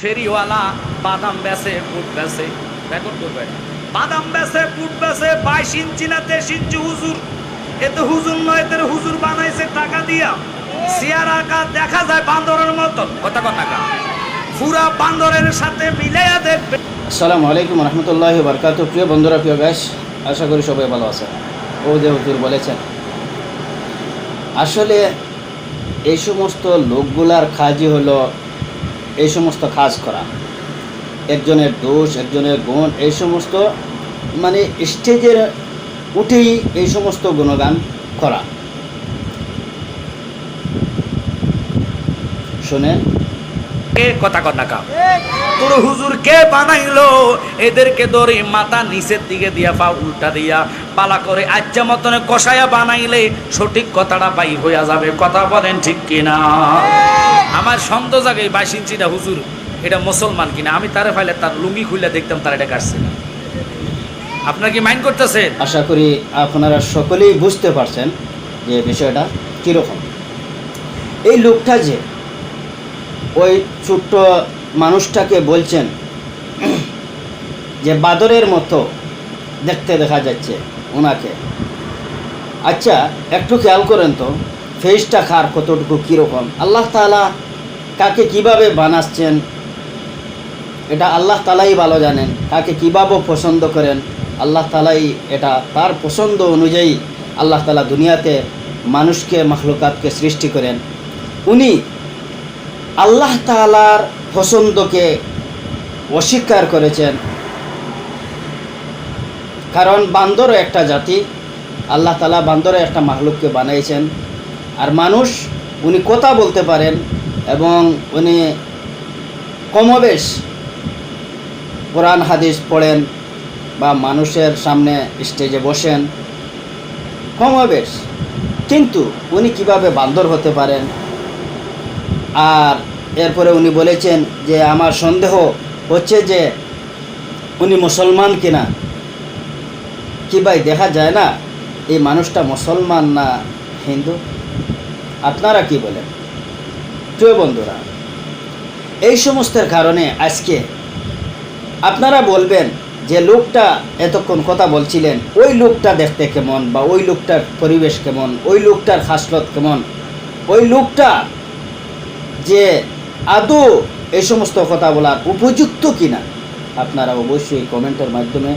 ফেরিওয়ালা বাদাম বেচে বুট বেচে রেকর্ড করবে। বাদাম বেচে বুট বেচে বাইশ ইঞ্চি না তেইশ ইঞ্চি হুজুর। এতে হুজুর নয়, এদের হুজুর বানাইছে টাকা দিয়া। চেয়ার আঁকা দেখা যায় বান্দরের মতন। কথা কথা পুরা বান্দরের সাথে মিলাইয়া দেখবে। আসসালামু আলাইকুম রহমতুল্লাহ বরকাত প্রিয় বন্ধুরা, প্রিয় ব্যাস আশা করি সবাই ভালো আছে ও যে হুজুর বলেছেন। আসলে এই সমস্ত লোকগুলার কাজই হলো এই সমস্ত কাজ করা। একজনের দোষ একজনের গুণ এই সমস্ত মানে স্টেজের উঠেই এই সমস্ত গুণগান করা। শোনেন। কে কথা কথা কা তোর হুজুর কে বানাইলো? এদেরকে ধরে মাথা নিচের দিকে দিয়া পা উল্টা দিয়া পালা করে আজ্জা মতন কষায়া বানাইলে সঠিক কথাটা পাই হইয়া যাবে। কথা বলেন ঠিক কিনা? আমার সন্দেহ জাগে বাইশ ইঞ্চিটা হুজুর, এটা মুসলমান কিনা? আমি তারে ফাইলে তার লুঙ্গি খুলে দেখতাম, তার এটা কাটছে না। আপনার কি মাইন্ড করতেছেন? আশা করি আপনারা সকলেই বুঝতে পারছেন যে বিষয়টা কীরকম। এই লোকটা যে ওই ছোট্ট মানুষটাকে বলছেন, যে বাদরের মতো দেখতে দেখা যাচ্ছে ওনাকে। আচ্ছা একটু খেয়াল করেন তো, ফেসটা খার কতটুকু কীরকম? আল্লাহ তালা কাকে কীভাবে বানাচ্ছেন? এটা আল্লাহ তালাই ভালো জানেন। কাকে কীভাবে পছন্দ করেন? আল্লাহ তালাই এটা তার পছন্দ অনুযায়ী আল্লাহ তালা দুনিয়াতে মানুষকে, মাখলুকাতকে সৃষ্টি করেন। উনি আল্লাহ তালার পছন্দকে অস্বীকার করেছেন। কারণ বান্দরও একটা জাতি, আল্লাহ তালা বান্দরও একটা মাহলুককে বানিয়েছেন আর মানুষ, উনি কথা বলতে পারেন এবং উনি কমবেশ কোরআন, হাদিস পড়েন বা মানুষের সামনে স্টেজে বসেন, কমবেশ। কিন্তু উনি কীভাবে বান্দর হতে পারেন? আর এরপরে উনি বলেছেন যে, আমার সন্দেহ হচ্ছে যে, উনি মুসলমান কিনা? কি ভাই, দেখা যায় না? এই মানুষটা মুসলমান না হিন্দু? আপনারা কি বলেন? প্রিয় বন্ধুরা, এই সমস্তের কারণে আজকে আপনারা বলবেন যে লোকটা এতক্ষণ কথা বলছিলেন, ওই লোকটা দেখতে কেমন বা ওই লোকটার পরিবেশ কেমন, ওই লোকটার হাসলত কেমন, ওই লোকটা যে আদৌ এই সমস্ত কথা বলার উপযুক্ত কিনা, আপনারা অবশ্যই কমেন্টের মাধ্যমে